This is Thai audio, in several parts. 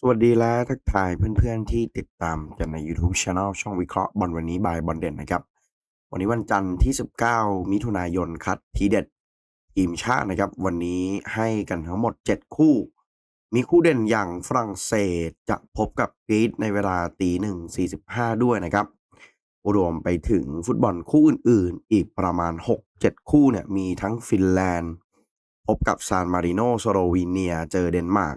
สวัสดีและทักทายเพื่อนๆที่ติดตามกันใน YouTube Channel ช่องวิเคราะห์บอลวันนี้บายบอลเด่นนะครับ วันนี้วันจันทร์ที่ 19 มิถุนายนคัดทีเด็ดทีมชาตินะครับ วันนี้ให้กันทั้งหมด 7 คู่ มีคู่เด่นอย่างฝรั่งเศสจะพบกับกรีซในเวลาตีหนึ่ง45 ด้วยนะครับรวมไปถึงฟุตบอลคู่อื่นๆ อีกประมาณ 6-7 คู่เนี่ยมีทั้งฟินแลนด์ พบกับซานมาริโนสโลวีเนีย เจอเดนมาร์ก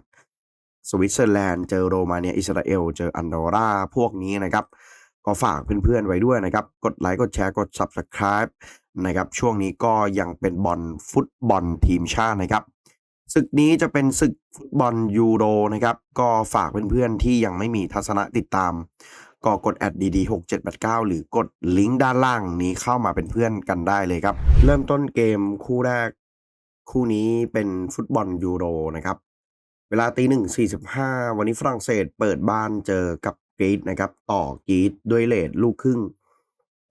สวิตเซอร์แลนด์ เจอโรมาเนีย อิสราเอล เจออันโดราพวกนี้นะครับ ก็ฝากเพื่อนๆไว้ด้วยนะครับ กดไลค์ กดแชร์ กด Subscribe นะครับ ช่วงนี้ก็ยังเป็นบอลฟุตบอลทีมชาตินะครับ ศึกนี้จะเป็นศึกฟุตบอลยูโรนะครับ ก็ฝากเพื่อนๆที่ยังไม่มีทัศนะติดตาม ก็กดแอดดีๆ6789หรือกดลิงก์ด้านล่างนี้เข้ามาเป็นเพื่อนกันได้เลยครับ เริ่มต้นเกมคู่แรกคู่นี้เป็นฟุตบอลยูโรนะครับ เวลาตีหนึ่งสี่สิบห้าวันนี้ฝรั่งเศสเปิดบ้านเจอกับกรีซนะครับ ต่อกรีซด้วยเลทลูกครึ่ง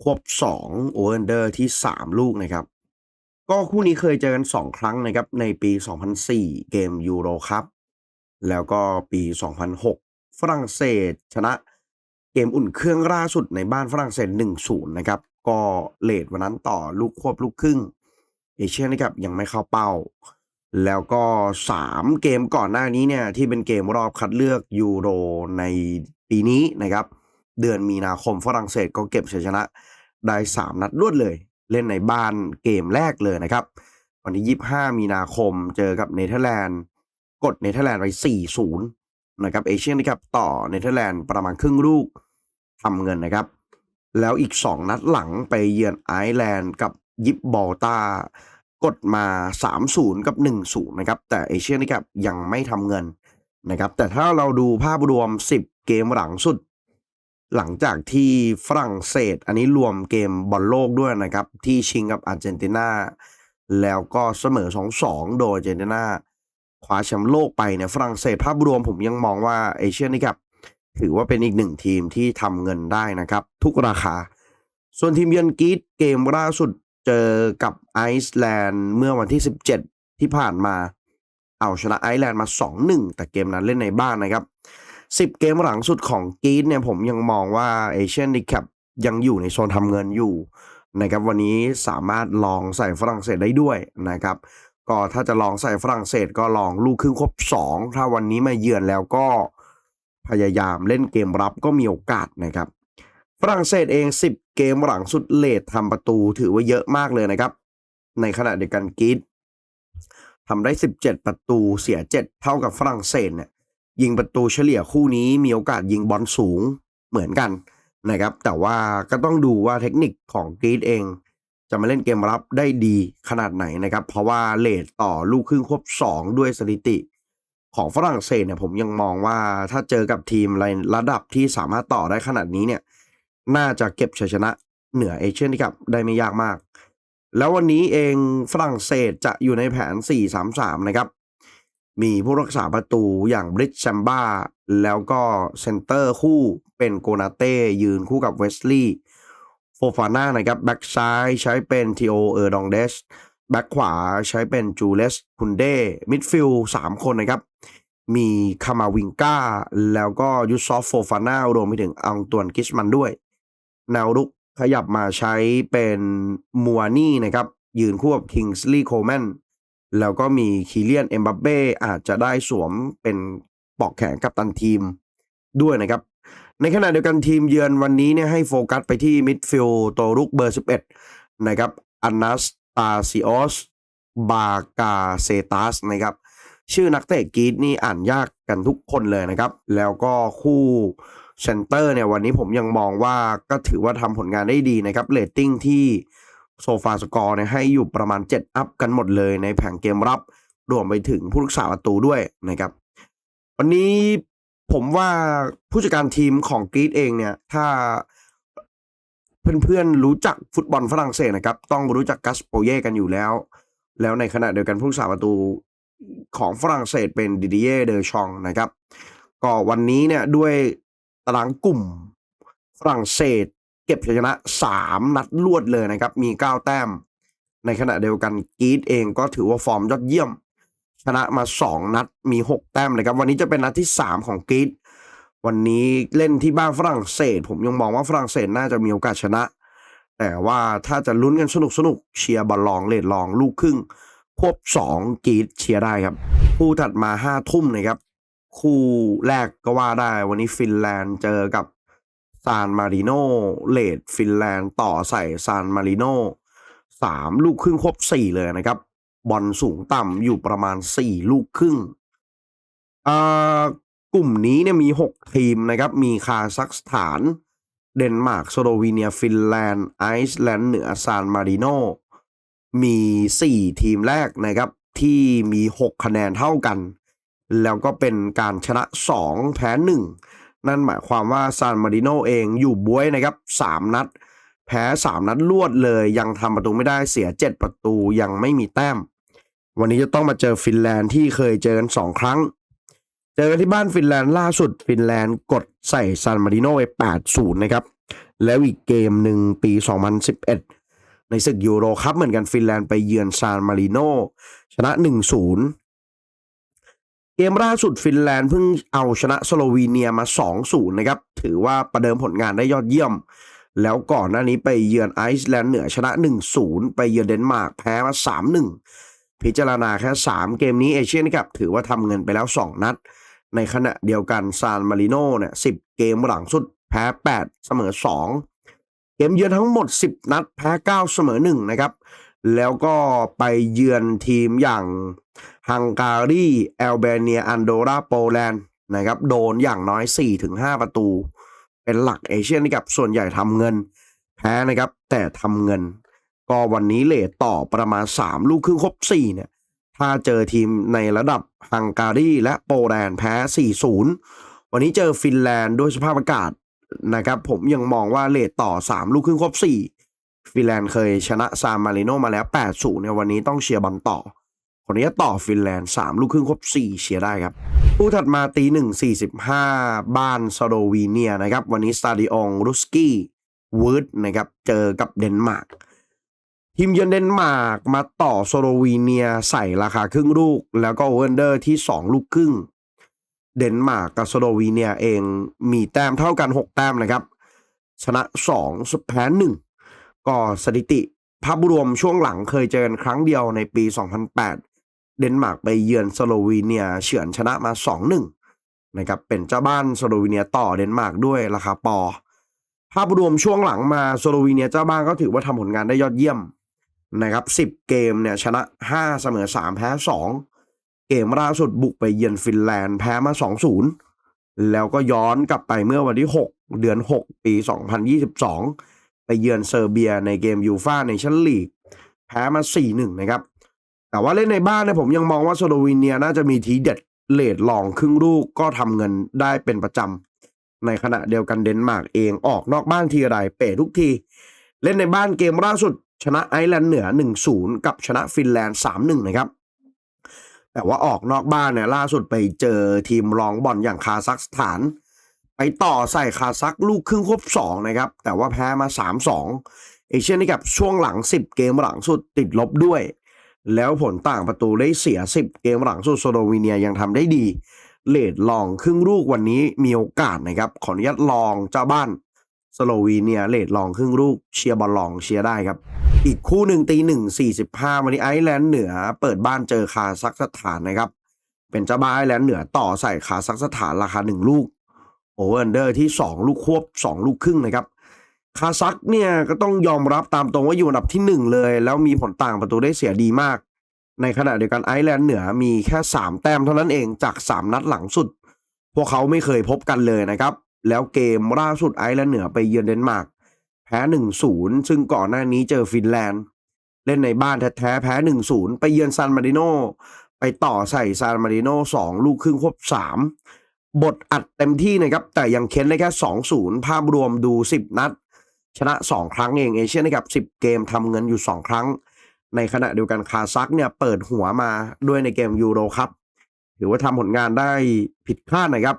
ควบสองโอเวอร์เดอร์ที่สามลูกนะครับ ก็คู่นี้เคยเจอกันสองครั้งนะครับ ในปี 2004 เกมยูโรคัพแล้วก็ปี 2006 ฝรั่งเศสชนะเกมอุ่นเครื่องล่าสุดในบ้านฝรั่งเศส 1-0 นะครับ ก็เลทวันนั้นต่อลูกควบลูกครึ่งเอเชียนะครับยังไม่เข้าเป้า แล้วก็ 3 เกมก่อนหน้านี้เนี่ยที่เป็นเกมรอบคัดเลือกยูโรในปีนี้นะครับ เดือนมีนาคมฝรั่งเศสก็เก็บชัยชนะได้ 3 นัดรวดเลย เล่นในบ้านเกมแรกเลยนะครับ วันที่ 25 มีนาคมเจอกับเนเธอร์แลนด์กดเนเธอร์แลนด์ไป 4-0 นะครับเอเชียนะครับต่อเนเธอร์แลนด์ประมาณครึ่งลูกทำเงินนะครับ แล้วอีก 2 นัดหลังไปเยือนไอร์แลนด์กับยิบบอลตา กดมา 3-0 กับ 1-0 นะครับ แต่เอเชียนะครับยังไม่ทำเงินนะครับ แต่ถ้าเราดูภาพรวม 10 เกมหลังสุด หลังจากที่ฝรั่งเศส อันนี้รวมเกมบอลโลกด้วยนะครับ ที่ชิงกับอาร์เจนตินา แล้วก็เสมอ 2-2 โดยอาร์เจนตินาคว้าแชมป์โลกไปเนี่ยฝรั่งเศสภาพรวมผมยังมองว่าเอเชียนี่ครับถือว่าเป็นอีกหนึ่งทีมที่ทำเงินได้นะครับ ทุกราคา ส่วนทีมเยือนกรีซเกมล่าสุด เจอกับไอซ์แลนด์เมื่อวันที่ 17 ที่ผ่านมา เอาชนะไอซ์แลนด์มา 2-1 แต่เกมนั้นเล่นในบ้านนะครับ 10 เกมหลังสุดของกรีซเนี่ยผมยังมองว่าเอเชียนดิแคปยังอยู่ในโซนทำเงินอยู่นะครับวันนี้สามารถลองใส่ฝรั่งเศสได้ด้วยนะครับ ก็ถ้าจะลองใส่ฝรั่งเศสก็ลองลูกครึ่งครบ 2 ถ้าวันนี้มาเยือนแล้วก็พยายามเล่นเกมรับก็มีโอกาสนะครับ ฝรั่งเศสเอง 10 เกมหลังสุดเลททำประตูถือว่าเยอะมากเลยนะครับ ในขณะเดียวกันกรีซทำได้ 17 ประตูเสีย 7 เท่ากับฝรั่งเศสเนี่ยยิงประตูเฉลี่ยคู่นี้มีโอกาสยิงบอลสูงเหมือนกันนะครับ แต่ว่าก็ต้องดูว่าเทคนิคของกรีซเอง จะมาเล่นเกมรับได้ดีขนาดไหนนะครับ เพราะว่าเลทต่อลูกครึ่งครบ2 ด้วยสถิติ ของฝรั่งเศสเนี่ยผมยังมองว่าถ้าเจอกับทีมระดับที่สามารถต่อได้ขนาดนี้เนี่ย น่าจะเก็บชัยชนะเหนือเอเชียนครับได้ไม่ยากมาก แล้ววันนี้เองฝรั่งเศสจะอยู่ในแผน 4-3-3 นะครับ มีผู้รักษาประตูอย่างบริชแชมบ้า แล้วก็เซนเตอร์คู่เป็นโกนาเต้ ยืนคู่กับเวสลีย์โฟฟาน่านะครับแบ็กซ้ายใช้เป็นทีโอเออร์ดองเดสแบ็กขวาใช้เป็นจูเลสคุนเดมิดฟิลด์สามคนนะครับ มีคามาวิงก้าแล้วก็ยูซอฟโฟฟาน่ารวมไปถึงอังตวนกิชมันด้วย แนวรุกขยับมาใช้เป็นมัวนี่นะครับ ยืนคู่กับคิงส์ลีย์โคลแมนแล้วก็มีคีเลียนเอ็มบัปเป้อาจจะได้สวมเป็นปอกแขนกับตันทีมด้วยนะครับ ในขณะเดียวกันทีมเยือนวันนี้เนี่ยให้โฟกัสไปที่มิดฟิลด์ตัวรุกเบอร์ 11 นะครับอันนัสตาซิออสบากาเซตัสนะครับ ชื่อนักเตะกรีดนี่อ่านยากกันทุกคนเลยนะครับ แล้วก็คู่ เซนเตอร์เนี่ยวันนี้ผมยังมองว่าก็ถือว่าทำผลงานได้ดีนะครับเรตติ้งที่โซฟาสกอร์เนี่ยให้อยู่ประมาณ 7 อัพกันหมดเลยในแผงเกมรับ รวมไปถึงผู้รักษาประตูด้วยนะครับ วันนี้ผมว่าผู้จัดการทีมของกรีดเองเนี่ย ถ้าเพื่อนๆรู้จักฟุตบอลฝรั่งเศสนะครับ ต้องรู้จักกัสโปเย่กันอยู่แล้ว แล้วในขณะเดียวกันผู้รักษาประตูของฝรั่งเศสเป็นดิดิเย่เดอชองนะครับ ก็วันนี้เนี่ยด้วย ตารางกลุ่ม ฝรั่งเศส เก็บชัยชนะ 3 นัดรวดเลยนะครับ มี 9 แต้ม ในขณะเดียวกันกีดเองก็ถือว่าฟอร์มยอดเยี่ยม ชนะมา 2 นัดมี 6 แต้มเลยครับ วันนี้จะเป็นนัดที่ 3 ของกีดวันนี้เล่นที่บ้านฝรั่งเศส ผมยังมองว่าฝรั่งเศสน่าจะมีโอกาสชนะ แต่ว่าถ้าจะลุ้นกันสนุกสนุกเชียร์บอลลองเลดลองลูกครึ่งควบ2กรีดเชียร์ได้ครับ คู่ถัดมา5ทุ่มนะครับ คู่แรกก็ว่าได้ วันนี้ฟินแลนด์เจอกับซานมาริโนเลดฟินแลนด์ต่อใส่ซานมาริโนสามลูกครึ่งครบสี่เลยนะครับ บอลสูงต่ำอยู่ประมาณสี่ลูกครึ่งอ่ากลุ่มนี้เนี่ยมีหกทีมนะครับ มีคาซัคสถาน เดนมาร์กสโลวีเนีย ฟินแลนด์ไอซ์แลนด์เหนือซานมาริโนมีสี่ทีมแรกนะครับ ที่มีหกคะแนนเท่ากัน แล้วก็เป็นการชนะสองแพ้หนึ่งนั่นหมายความว่าซานมาริโนเองอยู่บวยนะครับสามนัด แพ้สามนัดรวดเลย ยังทำประตูไม่ได้เสียเจ็ดประตูยังไม่มีแต้ม วันนี้จะต้องมาเจอฟินแลนด์ที่เคยเจอกันสองครั้ง เจอกันที่บ้านฟินแลนด์ล่าสุด ฟินแลนด์กดใส่ซานมาริโนไป8-0 นะครับ แล้วอีกเกมหนึ่งปี 2011ในศึกยูโรคัพเหมือนกันฟินแลนด์ไปเยือนซานมาริโนชนะ 1-0 เกมล่าสุดฟินแลนด์เพิ่งเอาชนะสโลวีเนียมา 2-0 นะครับ ถือว่าประเดิมผลงานได้ยอดเยี่ยม แล้วก่อนหน้านี้ไปเยือนไอซ์แลนด์เหนือชนะ 1-0 ไปเยือนเดนมาร์กแพ้มา 3-1 พิจารณาแค่ 3 เกมนี้เอเชียนคัพถือว่าทำเงินไปแล้ว 2 นัด ในขณะเดียวกันซานมาริโนเนี่ย10 เกมหลังสุดแพ้ 8 เสมอ 2 เกมเยือนทั้งหมด 10 นัด แพ้ 9 เสมอ 1 นะครับ แล้วก็ไปเยือนทีมอย่าง ฮังการีแอลเบเนีย อันโดราโปแลนด์นะครับโดนอย่างน้อย 4-5 ประตู เป็นหลักเอเชียนกับส่วนใหญ่ทำเงิน แพ้นะครับแต่ทำเงิน ก็วันนี้เลทต่อประมาณ 3 ลูกครึ่งครบ4เนี่ยถ้าเจอทีมในระดับฮังการีและโปแลนด์แพ้ 4-0 วันนี้เจอฟินแลนด์ด้วยสภาพอากาศนะครับผมยังมองว่าเลทต่อ 3 ลูกครึ่งครบ4ฟินแลนด์เคยชนะซานมาริโนมาแล้ว 8-0เนี่ยวันนี้ต้องเชียร์บอลต่อ คนนี้ต่อฟินแลนด์ 3 ลูกครึ่งครบ 4 เชียร์ได้ครับผู้ถัดมาตีหนึ่งสี่สิบห้าบ้านสโลวีเนียนะครับ วันนี้สตาดิองรุสกี้วูดนะครับเจอกับเดนมาร์กทีมเยือนเดนมาร์กมาต่อสโลวีเนียใส่ราคาครึ่งลูก แล้วก็เวนเดอร์ที่ 2 ลูกครึ่ง เดนมาร์กกับสโลวีเนียเองมีแต้มเท่ากัน 6 แต้มนะครับ ชนะ2แพ้1ก็สถิติภาพรวมช่วงหลังเคยเจอกันครั้งเดียวในปี 2008 เดนมาร์กไปเยือนสโลวีเนียเฉือนชนะมา 2-1นะครับเป็นเจ้าบ้านสโลวีเนียต่อเดนมาร์กด้วยราคาปอ ภาพรวมช่วงหลังมาสโลวีเนียเจ้าบ้านก็ถือว่าทำผลงานได้ยอดเยี่ยมนะครับ10 เกมเนี่ยชนะ 5 เสมอ 3 แพ้ 2 เกมล่าสุดบุกไปเยือนฟินแลนด์แพ้มา 2-0 แล้วก็ย้อนกลับไปเมื่อวันที่ 6 เดือน 6 ปี 2022 ไปเยือนเซอร์เบียในเกมยูฟ่าในชั้นลีก แพ้มา 4-1 นะครับ แต่ว่าเล่นในบ้านเนี่ยผมยังมองว่าสโลวีเนียน่าจะมีทีเด็ดเลดลองครึ่งลูกก็ทำเงินได้เป็นประจำในขณะเดียวกันเดนมาร์กเองออกนอกบ้านทีไรเป๋ทุกที เล่นในบ้านเกมล่าสุด ชนะไอร์แลนด์เหนือ 1-0 กับชนะฟินแลนด์ 3-1 นะครับ แต่ว่าออกนอกบ้านเนี่ยล่าสุดไปเจอทีมรองบอลอย่างคาซัคสถาน ไปต่อใส่คาซัคลูกครึ่งครบ2นะครับ แต่ว่าแพ้มา 3-2เอเชียนนี่กับช่วงหลัง 10 เกมหลังสุดติดลบด้วย แล้วผลต่างประตูได้เสีย 10 เกมหลังสุดสโลวีเนียยังทำได้ดี เลดลองครึ่งลูกวันนี้มีโอกาสนะครับ ขออนุญาตลองเจ้าบ้านสโลวีเนียเลดลองครึ่งลูกเชียร์บอลลองเชียร์ได้ครับ อีกคู่หนึ่งตีหนึ่งสี่สิบห้าวันนี้ไอร์แลนด์เหนือ เปิดบ้านเจอคาซัคสถานนะครับ เป็นเจ้าบ้านไอร์แลนด์เหนือต่อใส่คาซัคสถานราคาหนึ่งลูกโอเวอร์เดอร์ที่สองลูกควบสองลูกครึ่งนะครับ คาซัคเนี่ยก็ต้องยอมรับตามตรงว่าอยู่อันดับที่หนึ่งเลย แล้วมีผลต่างประตูได้เสียดีมาก ในขณะเดียวกันไอร์แลนด์เหนือมีแค่ 3 แต้มเท่านั้นเองจาก 3 นัดหลังสุด พวกเขาไม่เคยพบกันเลยนะครับ แล้วเกมล่าสุดไอร์แลนด์เหนือไปเยือนเดนมาร์กแพ้ 1-0 ซึ่งก่อนหน้านี้เจอฟินแลนด์ เล่นในบ้านแท้ๆแพ้ 1-0 ไปเยือนซานมาริโนไปต่อใส่ซานมาริโน2ลูกครึ่งควบ3บทอัดเต็มที่นะครับแต่ยังเค้นได้แค่ 2-0 ภาพรวมดู 10 นัด ชนะ 2 ครั้งเองเอเชียนกับ 10 เกมทำเงินอยู่ 2 ครั้ง ในขณะเดียวกันคาซักเนี่ยเปิดหัวมาด้วยในเกมยูโรครับถือว่าทำผลงานได้ผิดคาดนะครับ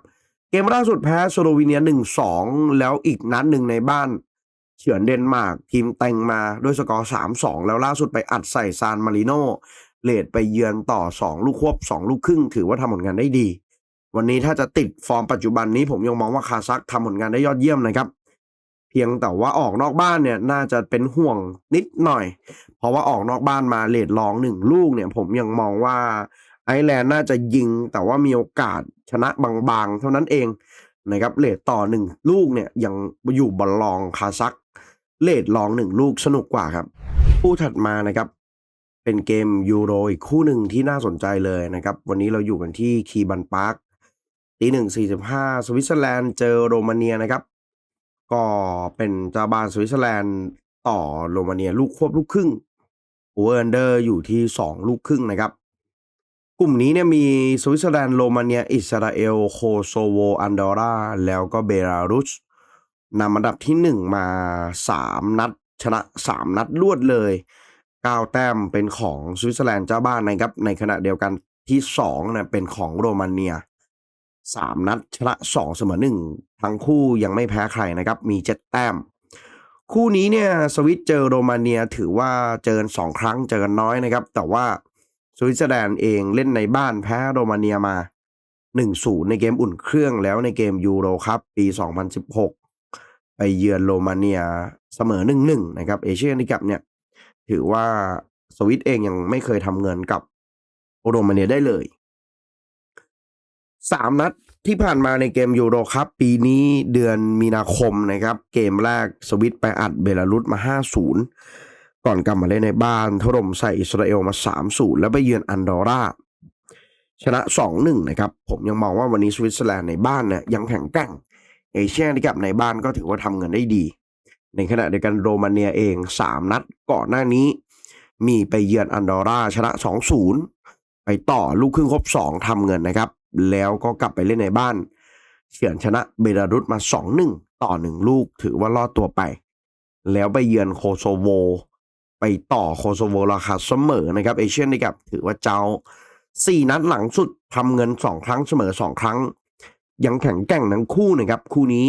เกมล่าสุดแพ้สโลวีเนีย 1-2 แล้วอีกนัดหนึ่งในบ้านเฉือนเดนมาร์กทีมแต่งมาด้วยสกอร์ 3-2 แล้วล่าสุดไปอัดใส่ซานมาริโนเลดไปเยือนต่อ 2 ลูกควบ 2 ลูกครึ่ง ถือว่าทำผลงานได้ดี วันนี้ถ้าจะติดฟอร์มปัจจุบันนี้ผมยังมองว่าคาซักทำผลงานได้ยอดเยี่ยมนะครับ เพียงแต่ว่าออกนอกบ้านเนี่ยน่าจะเป็นห่วงนิดหน่อย เพราะว่าออกนอกบ้านมาเลดลองหนึ่งลูกเนี่ยผมยังมองว่าไอแลนด์น่าจะยิงแต่ว่ามีโอกาสชนะบางๆ เท่านั้นเองนะครับเลดต่อหนึ่งลูกเนี่ยยังอยู่บอลลองคาซักเลดลองหนึ่งลูกสนุกกว่าครับ คู่ถัดมานะครับ เป็นเกมยูโรอีกคู่หนึ่งที่น่าสนใจเลยนะครับ วันนี้เราอยู่กันที่คีบันพาร์คตีหนึ่งสี่สิบห้าสวิตเซอร์แลนด์เจอโรมาเนียนะครับ ก็เป็นเจ้าบ้านสวิตเซอร์แลนด์ต่อโรมาเนียลูกควบลูกครึ่งโอเวอร์เดอร์อยู่ที่สองลูกครึ่งนะครับ กลุ่มนี้เนี่ยมีสวิตเซอร์แลนด์โรมาเนีย อิสราเอล โคโซโว อันดอร่า แล้วก็เบลารุสนำอันดับที่หนึ่งมาสามนัดชนะสามนัดรวดเลยเก้าแต้มเป็นของสวิตเซอร์แลนด์เจ้าบ้านนะครับ ในขณะเดียวกันที่สองเนี่ยเป็นของโรมาเนียสามนัดชนะสองเสมอหนึ่ง ทั้งคู่ยังไม่แพ้ใครนะครับ มีเจ็ดแต้ม คู่นี้เนี่ยสวิตเจอโรมาเนียถือว่าเจอสองครั้งเจอกันน้อยนะครับ แต่ว่าสวิตเซอร์แลนด์เองเล่นในบ้านแพ้โรมาเนียมา 1-0 ในเกมอุ่นเครื่องแล้วในเกมยูโรครับปี 2016 ไปเยือนโรมาเนียเสมอ 1-1 นะครับเอเชียนิกับเนี่ยถือว่าสวิตเองยังไม่เคยทำเงินกับโรมาเนียได้เลยสามนัด ที่ผ่านมาในเกมยูโรครับปีนี้เดือนมีนาคมนะครับ เกมแรกสวิตไปอัดเบลารุสมา 5-0 ก่อนกลับมาเล่นในบ้านถล่มใส่อิสราเอลมา 3-0 แล้วไปเยือนอันดอร่าชนะ 2-1 นะครับ ผมยังมองว่าวันนี้สวิตเซอร์แลนด์ในบ้านเนี่ยยังแข็งแกร่ง เอเชียนิกับในบ้านก็ถือว่าทำเงินได้ดี ในขณะเดียวกันโรมาเนียเอง 3 นัดก่อนหน้านี้ มีไปเยือนอันดอร่าชนะ 2-0 ไปต่อลูกครึ่งครบ 2ทำเงินนะครับ แล้วก็กลับไปเล่นในบ้าน เฉือนชนะเบลารุสมา 2-1 ต่อ 1 ลูกถือว่ารอดตัวไป แล้วไปเยือนโคโซโว ไปต่อโคโซโวราคาเสมอนะครับเอเชียนนี่กับถือว่าเจ้าสี่นัดหลังสุดทำเงินสองครั้งเสมอสองครั้ง ยังแข็งแกร่งทั้งคู่นะครับคู่นี้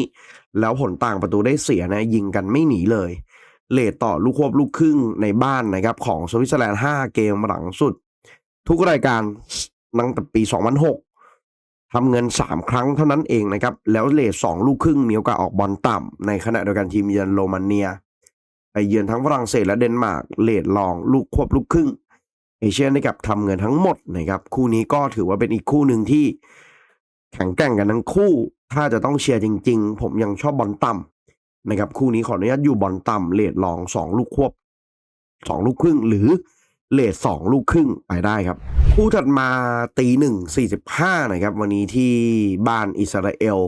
แล้วผลต่างประตูได้เสียนะยิงกันไม่หนีเลยเลทต่อลูกควบลูกครึ่งในบ้านนะครับของสวิตเซอร์แลนด์ 5 เกมหลังสุด ทุกรายการตั้งแต่ปี 2006 ทำเงิน 3 ครั้งเท่านั้นเองนะครับ แล้วเลท2ลูกครึ่งมีโอกาสออกบอลต่ำ ในขณะเดียวกันทีมเยือนโรมาเนียไปเยือนทั้งฝรั่งเศสและเดนมาร์กเลทลองลูกควบลูกครึ่ง เอเชียนได้กับทำเงินทั้งหมดนะครับ คู่นี้ก็ถือว่าเป็นอีกคู่หนึ่งที่แข็งแกร่งกันทั้งคู่ ถ้าจะต้องเชียร์จริง ๆ ผมยังชอบบอลต่ำนะครับคู่นี้ขออนุญาตอยู่บอลต่ำเลทลองสองลูกควบสองลูกครึ่งหรือ เลทสองลูกครึ่งไปได้ครับ คู่ถัดมาตีหนึ่งสี่สิบห้านะครับ วันนี้ที่บ้านอิสราเอล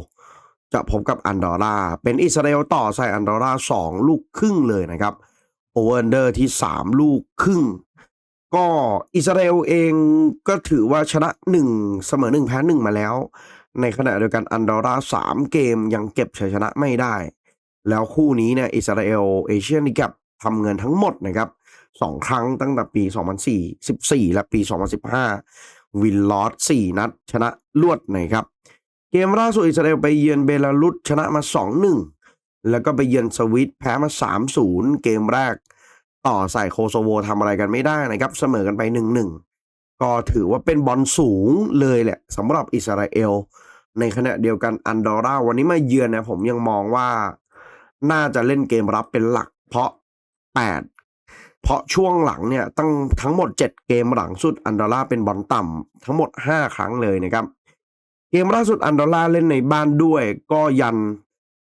จะพบกับอันดอร่า เป็นอิสราเอลต่อใส่อันดอร่าสองลูกครึ่งเลยนะครับโอเวอร์เดอร์ที่สามลูกครึ่ง ก็อิสราเอลเองก็ถือว่าชนะหนึ่งเสมอหนึ่งแพ้หนึ่งมาแล้ว ในขณะเดียวกันอันดอร่าสามเกมยังเก็บชัยชนะไม่ได้ แล้วคู่นี้เนี่ยอิสราเอลเอเชียนิกับทำเงินทั้งหมดนะครับ สองครั้งตั้งแต่ปี 2014 และปี 2015 วินลอสสี่นัด ชนะลวดนะครับ เกมล่าสุดอิสราเอลไปเยือนเบลารุสชนะมา 2-1 แล้วก็ไปเยือนสวิตแพ้มา 3-0 เกมแรก ต่อใส่โคโซโวทำอะไรกันไม่ได้นะครับ เสมอกันไป 1-1 ก็ถือว่าเป็นบอลสูงเลยแหละสำหรับอิสราเอล ในขณะเดียวกันอันดอร่าวันนี้มาเยือนนะผมยังมองว่า น่าจะเล่นเกมรับเป็นหลัก เพราะ 8 เพราะช่วงหลังเนี่ยตั้งทั้งหมด 7 เกมหลังสุดอันดอร่าเป็นบอลต่ำทั้งหมด 5 ครั้งเลยนะครับ เกมล่าสุดอันดอร่าเล่นในบ้านด้วยก็ยัน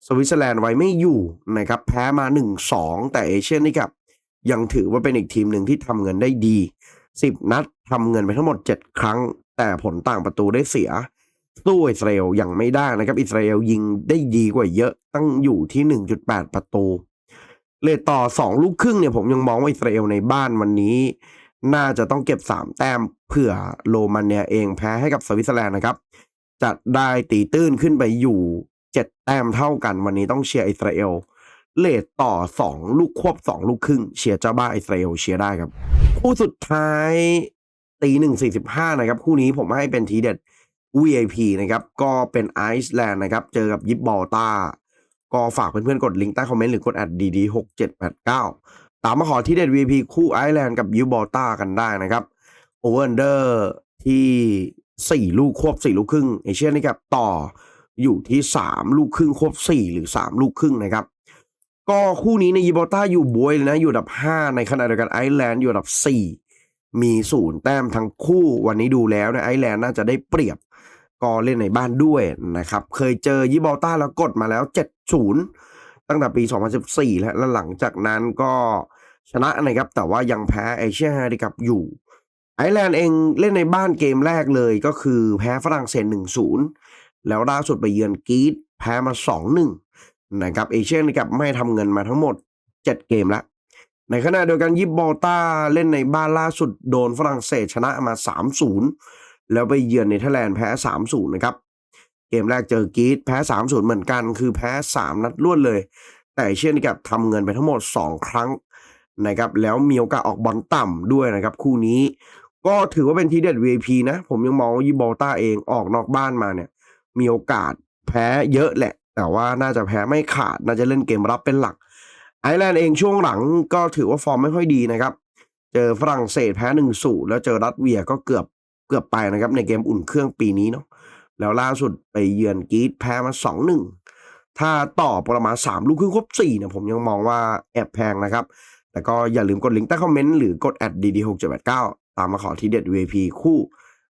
สวิตเซอร์แลนด์ไว้ไม่อยู่นะครับแพ้มา 1-2 แต่เอเชียนนี่ครับยังถือว่าเป็นอีกทีมหนึ่งที่ทำเงินได้ดี 10 นัดทำเงินไปทั้งหมด 7 ครั้ง แต่ผลต่างประตูได้เสียสู้อิสราเอลยังไม่ได้นะครับอิสราเอลยิงได้ดีกว่าเยอะตั้งอยู่ที่ 1.8 ประตู เลยต่อ2ลูกครึ่งเนี่ยผมยังมองว่าอิสราเอลในบ้านวันนี้ น่าจะต้องเก็บ3แต้มเผื่อโรมาเนียเองแพ้ให้กับสวิตเซอร์แลนด์นะครับ จะได้ตีตื้นขึ้นไปอยู่7แต้มเท่ากันวันนี้ต้องเชียร์อิสราเอลเลทต่อ 2 ลูกควบ 2 ลูกครึ่ง เชียร์เจ้าบ้านอิสราเอลเชียร์ได้ครับ คู่สุดท้ายตีหนึ่งสี่สิบห้านะครับ คู่นี้ผมให้เป็นทีเด็ด VIP นะครับ ก็เป็นไอซ์แลนด์นะครับ เจอกับยิปบอลตา ก็ฝากเพื่อนๆกดลิงก์ใต้คอมเมนต์หรือกดแอดดีดีหกเจ็ดแปดเก้าตามมาขอที่เด็ด VIP คู่ไอซ์แลนด์กับยิปบอลตากันได้นะครับโอเวอร์เดอร์ที่สี่ลูกควบสี่ลูกครึ่งเอเชียนะครับต่ออยู่ที่สามลูกครึ่งควบสี่หรือสามลูกครึ่งนะครับ ก็คู่นี้ในยิบอต้าอยู่บวยเลยนะ อยู่อันดับห้าในขณะเดียวกันไอร์แลนด์อยู่อันดับสี่มีศูนย์แต้มทั้งคู่วันนี้ดูแล้วนี่ยไอร์แลนด์น่าจะได้เปรียบก็เล่นในบ้านด้วยนะครับ เคยเจอยิบอลต้าแล้วกดมาแล้วเจ็ดศูนย์ตั้งแต่ปี 2014 แล้วแล้วหลังจากนั้นก็ชนะนะครับ แต่ว่ายังแพ้เอเชียแฮริกับอยู่ ไอร์แลนด์เองเล่นในบ้านเกมแรกเลยก็คือแพ้ฝรั่งเศส 1-0 แล้วล่าสุดไปเยือนกรีซแพ้มา 2-1 นะครับเอเชียนะครับไม่ทำเงินมาทั้งหมด 7 เกมแล้วในขณะเดียวกันยิบบอลต้าเล่นในบ้านล่าสุดโดนฝรั่งเศสชนะมา 3-0 แล้วไปเยือนเนเธอร์แลนด์แพ้ 3-0 นะครับ เกมแรกเจอกรีซแพ้3-0เหมือนกัน คือแพ้ 3 นัดรวดเลย แต่เชียนะครับทำเงินไปทั้งหมด 2 ครั้งนะครับแล้วมีโอกาสออกบอลต่ำด้วยนะครับ คู่นี้ก็ถือว่าเป็นทีเด็ด VIP นะ ผมยังมองว่ายิบบอลต้าเองออกนอกบ้านมาเนี่ย มีโอกาสแพ้เยอะแหละ แต่ว่าน่าจะแพ้ไม่ขาดน่าจะเล่นเกมรับเป็นหลัก ไอร์แลนด์เองช่วงหลังก็ถือว่าฟอร์มไม่ค่อยดีนะครับ เจอฝรั่งเศสแพ้หนึ่งสูแล้วเจอรัสเวียก็เกือบเกือบไปนะครับในเกมอุ่นเครื่องปีนี้เนาะ แล้วล่าสุดไปเยือนกรีซแพ้มาสองหนึ่งถ้าต่อประมาณสามลูกครึ่งครบสี่เนี่ยผมยังมองว่าแอบแพงนะครับ แต่ก็อย่าลืมกดลิงก์ใต้คอมเมนต์หรือกดแอดดีดีหกเจ็ดแปดเก้าตามมาขอทีเด็ด VIP คู่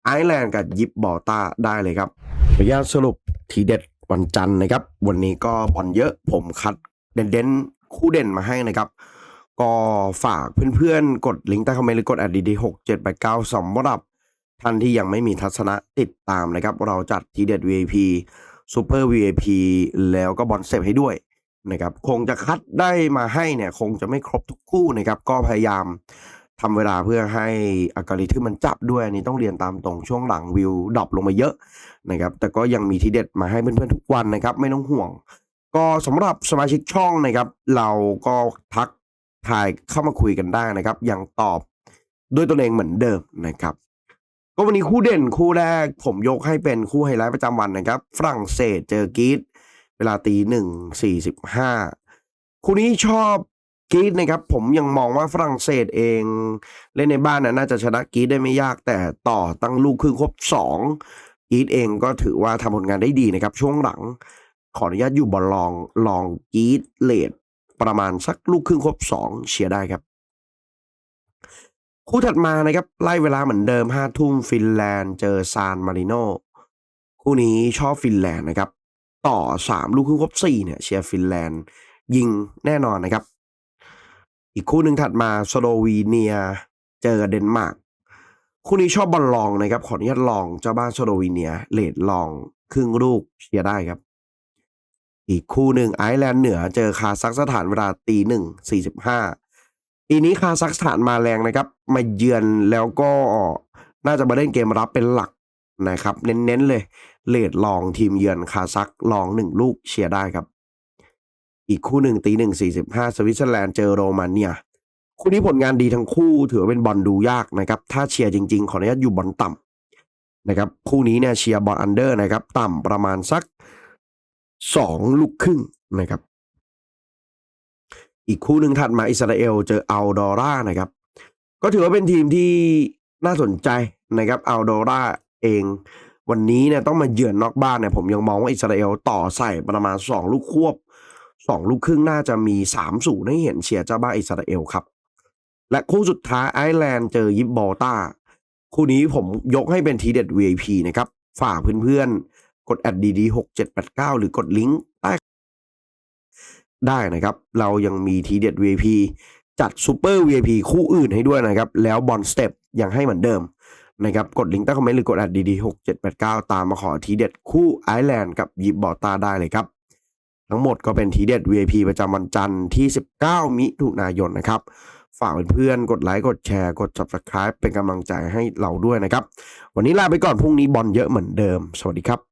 ไอร์แลนด์กับยิบบอต้าได้เลยครับขออนุญาตสรุปทีเด็ดวันจันทร์นะครับ วันนี้ก็บอลเยอะผมคัดเด่นๆ คู่เด่นมาให้นะครับ ก็ฝากเพื่อนๆ กดลิงก์ใต้คอมเมนต์หรือกดแอดดีดีหกเจ็ดแปดเก้าสำหรับ ท่านที่ยังไม่มีทัศนะติดตามนะครับ เราจัดทีเด็ด VIP Super VIP แล้วก็บอลเซฟให้ด้วยนะครับคงจะคัดได้มาให้เนี่ยคงจะไม่ครบทุกคู่นะครับ ก็พยายามทำเวลาเพื่อให้อัลกอริทึมมันจับด้วยอันนี้ต้องเรียนตามตรงช่วงหลังวิวดรอปลงมาเยอะนะครับแต่ก็ยังมีทีเด็ดมาให้เพื่อนๆทุกวันนะครับ ไม่ต้องห่วง ก็สำหรับสมาชิกช่องนะครับ เราก็ทักทายเข้ามาคุยกันได้นะครับ ยังตอบด้วยตัวเองเหมือนเดิมนะครับ ก็วันนี้คู่เด่นคู่แรก ผมยกให้เป็นคู่ไฮไลท์ประจำวันนะครับ ฝรั่งเศสเจอกรีซเวลาตีหนึ่งสี่สิบห้าคู่นี้ชอบกรีดนะครับ ผมยังมองว่าฝรั่งเศสเอง เล่นในบ้านนะน่าจะชนะกรีดได้ไม่ยากแต่ต่อตั้งลูกครึ่งครบสองกรีดเองก็ถือว่าทำผลงานได้ดีนะครับ ช่วงหลังขออนุญาตอยู่บอลลองลองกรีดเลดประมาณสักลูกครึ่งครบสองเชียร์ได้ครับ คู่ถัดมานะครับ ไล่เวลาเหมือนเดิมห้าทุ่มฟินแลนด์เจอซานมาริโนคู่นี้ชอบฟินแลนด์นะครับ ต่อสามลูกครึ่งครบสี่เนี่ยเชียร์ฟินแลนด์ยิงแน่นอนนะครับ อีกคู่หนึ่งถัดมาสโลวีเนีย เจอเดนมาร์กคู่นี้ชอบบอลลองนะครับ ขออนุญาตลองเจ้าบ้านสโลวีเนียเลดลองครึ่งลูกเชียร์ได้ครับ อีกคู่หนึ่งไอร์แลนด์เหนือเจอคาซัคสถานเวลาตีหนึ่งสี่สิบห้า ปีนี้คาซัคสถานมาแรงนะครับ มาเยือนแล้วก็น่าจะมาเล่นเกมรับเป็นหลักนะครับ เน้นๆเลยเลดลองทีมเยือนคาซักลองหนึ่งลูกเชียร์ได้ครับ อีกคู่หนึ่งตีหนึ่งสี่สิบห้าสวิตเซอร์แลนด์เจอโรมาเนียคู่นี้ผลงานดีทั้งคู่ถือเป็นบอลดูยากนะครับ ถ้าเชียร์จริง ๆ ขออนุญาตอยู่บอลต่ำนะครับคู่นี้เนี่ยเชียร์บอลอันเดอร์นะครับ ต่ำประมาณสักสองลูกครึ่งนะครับ อีกคู่หนึ่งถัดมาอิสราเอลเจออัลดอร่านะครับ ก็ถือว่าเป็นทีมที่น่าสนใจนะครับอัลดอร่าเองวันนี้เนี่ยต้องมาเยือนนอกบ้านเนี่ยผมยังมองว่าอิสราเอลต่อใส่ประมาณสองลูกควบสองลูกครึ่งน่าจะมีสามสูนให้เห็นเชียร์เจ้าบ้านอิสราเอลครับ และคู่สุดท้ายไอร์แลนด์เจอยิบบอลตาคู่นี้ผมยกให้เป็นทีเด็ด VIP นะครับ ฝากเพื่อนๆ กดแอดดีๆหกเจ็ดแปดเก้าหรือกดลิงก์ใต้ ได้นะครับ เรายังมีทีเด็ด VIP จัดซูเปอร์ VIP คู่อื่นให้ด้วยนะครับ แล้วบอลสเต็ปยังให้เหมือนเดิมนะครับ กดลิงก์ใต้คอมเมนต์หรือกดแอดดีๆหกเจ็ดแปดเก้าตามมาขอทีเด็ดคู่ไอร์แลนด์กับยิบบอตาได้เลยครับ ทั้งหมดก็เป็นทีเด็ด VIP ประจำวันจันทร์ที่ 19 มิถุนายนนะครับฝากเพื่อนๆ กดไลค์ กดแชร์ กด subscribe เป็นกำลังใจให้เราด้วยนะครับ วันนี้ลาไปก่อน พรุ่งนี้บอลเยอะเหมือนเดิม สวัสดีครับ